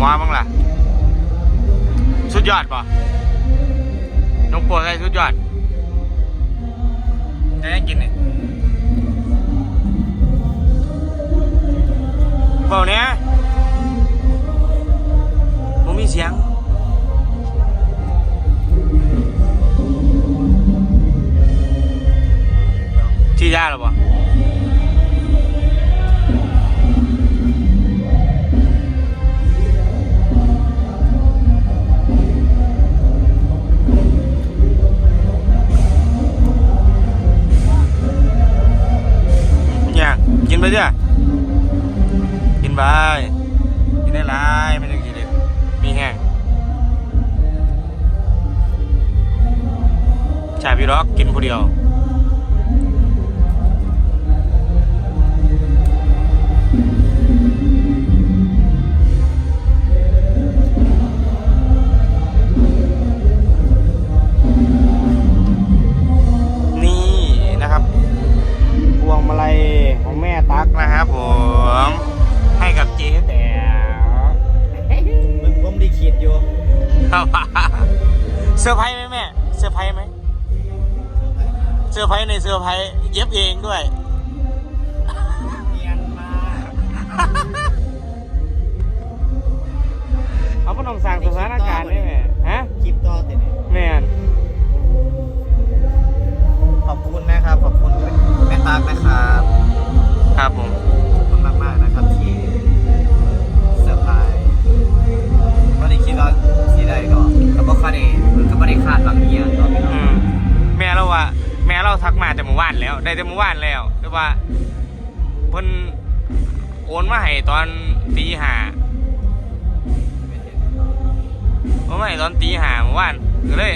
หมอบ้างล่ะ สุดยอดป่ะน้องโปรดใส่สุดยอดจะได้กินเนี่ยเบาเนี้ย บายกินได้หลายไม่ต้องกินเลยมีแห้งชาพี่ร็อกกินผู้เดียว เซอร์ไพรส์ไหมแม่เซอร์ไพรส์ไหมเซอร์ไพรส์ในเซอร์ไพรส์เย็บเองด้วยเนียนมากเอาพนมสั่งสถานการณ์ได้ไหม เราทักมาแต่เมื่อวานแล้ว ได้แต่เมื่อวานแล้วแต่ว่าเพิ่นโอนมาให้ตอนตีห้าเมื่อไหร่ตอนตีห้าเมื่อวานก็เลย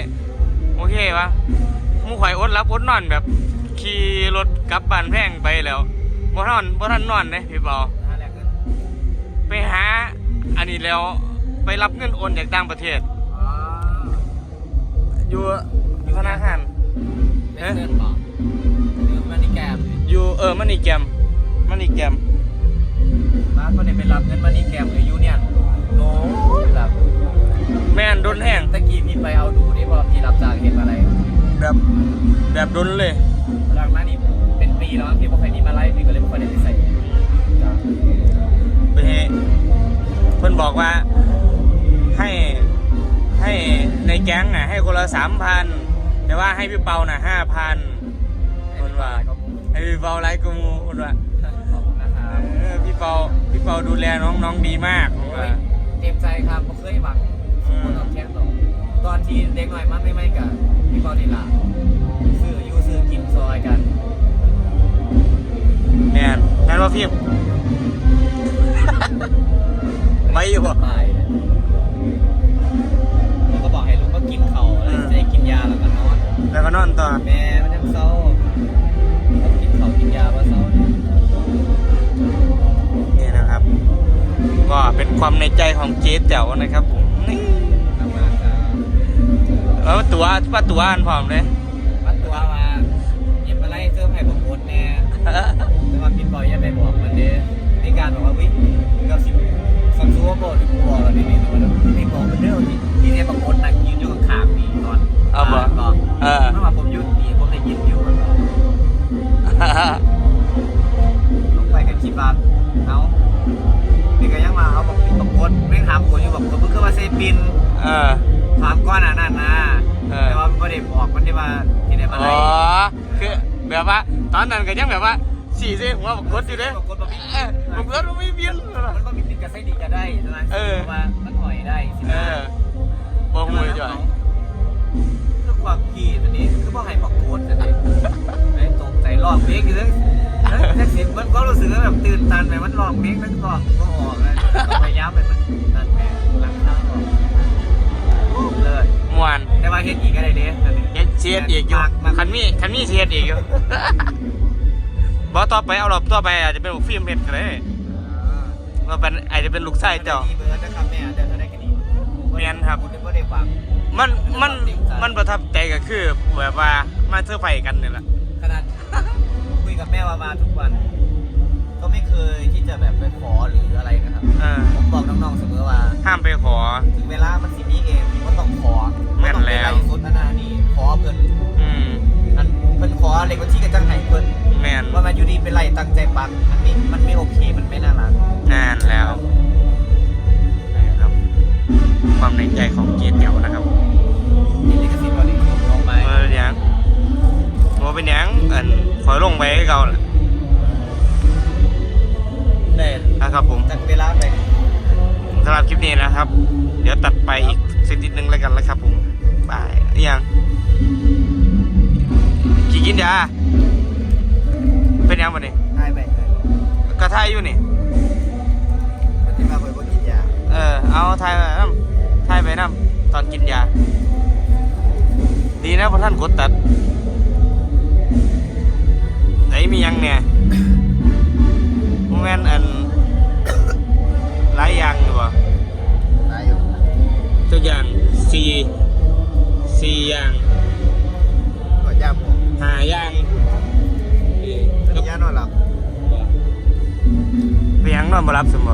โอเควะมูข่อยอดรับอดนอนแบบ ขี่รถกลับบ้านแพงไปแล้วบ่ทันบ่ทันนอนเลยพี่ปาไปหา อันนี้แล้วไปรับเงินโอนจากต่างประเทศ อยู่ธนาคาร เอ๊ะบอกหรือมันนี่แกมอยู่เออมันนี่แกมมันนี่แกมมาก็เนี่ยไปรับเงินมันนี่แกมหรือยูเนี่ยโน้แบบแม่นโดนแห้งตะกี้พี่ไปเอาดูนี่พอพี่รับจ้างเห็นอะไรแบบแบบโดนเลย หลังมานี่เป็นปีแล้วพี่บอกใครมีมาไล่พี่ก็เลยไม่ค่อยได้ไปใส่จ้ะไปให้เพิ่นบอกว่าให้ให้ในแก๊งน่ะให้คนละสามพัน แต่ว่าให้พี่เปาน่ะห้าพันคนว่าขอบคุณให้พี่เปาไลค์กูมูคนว่าขอบคุณนะครับเออพี่เปาพี่เปาดูแลน้องน้องดีมากคนว่าเต็มใจครับผมเคยหวังคนตอบแทนตรงตอนที่เด็กหน่อยมันไม่ไม่กับพี่บอลนี่ล่ะซื้อยูซื้อกินซอยกันแม่นแม่นว่าพี่ไม่อยู่บ่ แล้วก็นอนต่อแม่มันยังเศร้าต้องกินเขาวกินยาว่าเศร้าเนี่ยนี่นะครับ ก็เป็นความในใจของเจ๊แจ๋วนะครับผมนี่ทำมาครับเออตัวป้าตัวอันพร้อมเลยวัดตัวมาเย็บอะไรเสื้อไผ่บอกโคตรแน่แต่ว่ากินบ่อยอยังไปบอกมันเด้ในการบอกว่าวิกับสิบสัมซูว่าบอกที่กูบอกแล้วนี่นี่ตัวนั้นไม่บอกมัน คือแบบว่า ตอนนั้นก็ยังแบบว่าสี่เส้หัวบักรถอยู่เด้บอกคนบอกพี่เออบักรถมันไม่เบี้ยนมันก็มีติดกับไส้ดีก็ได้ใช่ไหมเออว่ามันหอยได้สิเอนะอบ่หูเลยจ่อยคือความขี้ตัวนี้คือพวกไห้บอกโคตรจะได้ไอ้ตกใจรอบเบรกอยู่เลยแท็กซี่มันก็รู้สึกว่าแบบตื่นตันไปมันรอบเบรกแล้วก็ก็ออกเลยต้องพยายามไปมันตันแม่ มวนแต่ว่าเฮ็ดอีกก็ได้เด้อันนี้เฮ็ดเสียดอีกอยู่มากมากคันมีคันมีเสียดอีกอยู่บ่ต่อไปเอารอบต่อไปอาจจะเป็นฟิล์มเพชรก็ได้ว่าเป็นอาจจะเป็นลูกไส้เจ้าดีเบอร์จะครับแม่เดี๋ยวเท่าได้กันดีแม่นครับคุณไม่ได้ฟังมันมันมันประทับใจก็คือแบบว่ามาเสื้อร์ไฟกันนี่แหละขนาดคุยกับแม่ว่ามาทุกวันโทร ก็ไม่เคยที่จะแบบไปขอหรืออะไรนะครับ เออ ผมบอกน้องๆเสมอว่า ห้ามไปขอ ถึงเวลามันสิมีเองก็ต้องขอแม่นแล้วบ่ต้องไปไสุดนานานี่ขอเพิ่นอืม อันเพิ่นขอเลขบัญชีกับจังไห้เพิ่นแมนว่ามาอยู่ดีเป็นไรตั้งใจปักมันไม่มันไม่โอเคมันไม่น่ารักนานแล้วนะครับ ความในใจของเกียรติเดี่ยวนะครับนี่ลิขสิทธิ์วันนี้ลงไปเออเป็นหยังว่าเป็นหยังอันขอยลงไปให้เก่าล่ะ นะครับผมจัดเวลาไปสำหรับคลิปนี้นะครับ เดี๋ยวตัดไปอีกสักนิดนึงแล้วกันนะครับ ผมบายอิหยังกี่กินยาเป็นหยังบ่นี่ได้ไปได้กระทายอยู่นี่มันจะมาบ่อยบ่กินยาเออเอาทายไปน้ำทายไปน้ำตอนกินยา ดีนะพอท่านกดตัดไหนมีหยังเนี่ยโมเมนอัน หลายอย่างอยู่บ่ได้อยู่ตัวอย่างสี่สี่อย่างก็ยาหมกห้าอย่างเอ้ยมียานอนหลับไปหยังนอนบ่รับสมบ่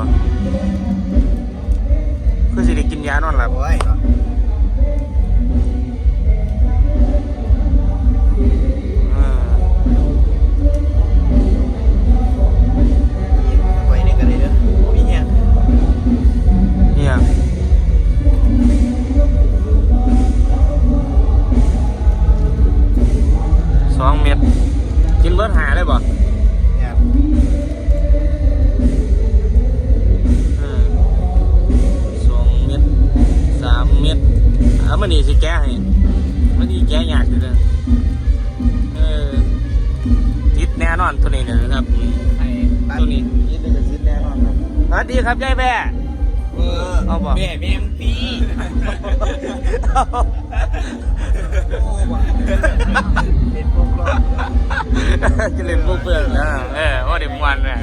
คือสิได้กินยานอนหลับโอ้ย เลยเออติดแน่นอนตัวนี้เลยนะครับอืมไอ้ตัวนี้นี่เป็นกระซิบแน่นอนครับสวัสดีครับยายแม่เออเอาบ่แม่แม่มึงตีโอ้บ่เห็นพวกรอบจะเล่นพวกเพื่อนนะเออว่าเด็กวันนะ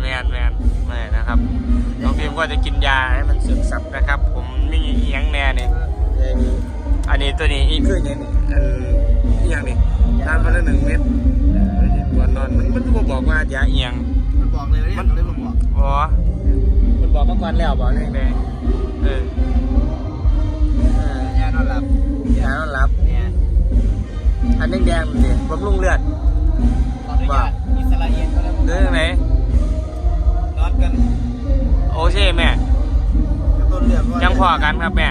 แมนแมนแม่นะครับน้องพิมก็จะกินยาให้มันซึมซับนะครับ ผมนี่เอียงแน่เนี่ยเอออันนี้ตัวนี้อีกคืออย่างนี้ อันอีหยังนี่ทานวันละหนึ่งเม็ดก่อนนอนมันมันก็บอกว่ายาเอียง มันบอกเลยมันเลยมันบอกอ๋อ มันบอกมาก่อนแล้วบอกเรื่องแดงเออเออยานอนหลับยานอนหลับ เนี่ยอันแดงๆนี่บำรุงเลือดขออนุญาตอิสราเอลก็แล้วเรื่องไหนนอนกันโอเช่แม่ต้นเรื่องว่ายังพอกันครับแม่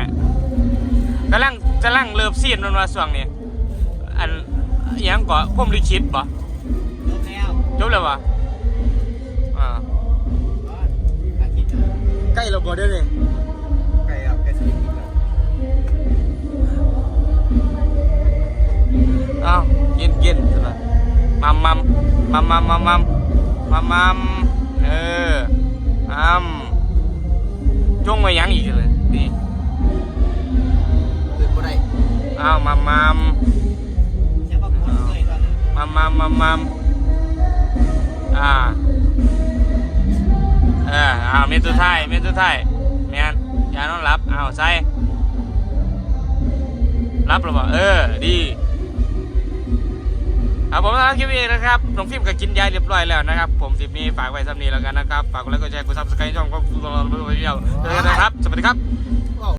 กำลังกำลังเลิฟซีนมันว่าส่วงนี้อัน อิหยังก่อพุ่มลิขิตบ่จบแล้วจบแล้วบ่อ่าอาทิตย์ใกล้เราบ่เด้อนี่ไก่อะไก่สลิงกันเอ้ากินกินใช่ปะมัมมัมมัมมัมมัมมัมมัมมัมเออมัมจงไว้หยังอีกเลยนี่ ตื่นบ่ได้เอ้ามัมมัม มัมมัมมัมมัมอ่าเออเอาเมนสุดท้ายเมนสุดท้ายแมนยานอนรับเอาวใส่รับหรือเปล่าเออดีครับผมนะครับคลิปนี้นะครับน้องฟิล์มก็กินยาเรียบร้อยแล้วนะครับ ผมคลิปนี้ฝากไว้สำนีแล้วกันนะครับ ฝากกดไลค์กดแชร์กดซับสไครต์ช่องก็รอรอรอรอรอรอนะครับ สวัสดีครับ